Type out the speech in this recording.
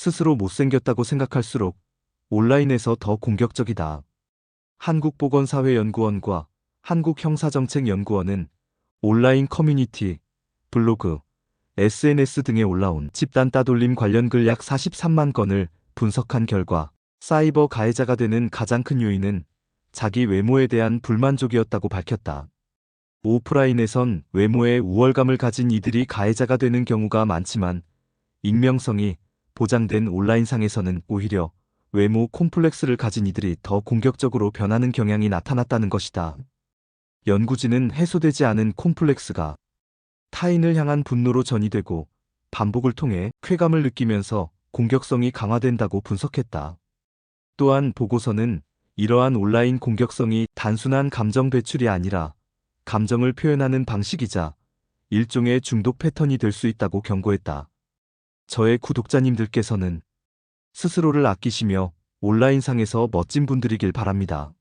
스스로 못생겼다고 생각할수록 온라인에서 더 공격적이다. 한국보건사회연구원과 한국형사정책연구원은 온라인 커뮤니티, 블로그, SNS 등에 올라온 집단 따돌림 관련 글 약 43만 건을 분석한 결과 사이버 가해자가 되는 가장 큰 요인은 자기 외모에 대한 불만족이었다고 밝혔다. 오프라인에선 외모에 우월감을 가진 이들이 가해자가 되는 경우가 많지만 익명성이 보장된 온라인상에서는 오히려 외모 콤플렉스를 가진 이들이 더 공격적으로 변하는 경향이 나타났다는 것이다. 연구진은 해소되지 않은 콤플렉스가 타인을 향한 분노로 전이되고 반복을 통해 쾌감을 느끼면서 공격성이 강화된다고 분석했다. 또한 보고서는 이러한 온라인 공격성이 단순한 감정 배출이 아니라 감정을 표현하는 방식이자 일종의 중독 패턴이 될 수 있다고 경고했다. 저의 구독자님들께서는 스스로를 아끼시며 온라인상에서 멋진 분들이길 바랍니다.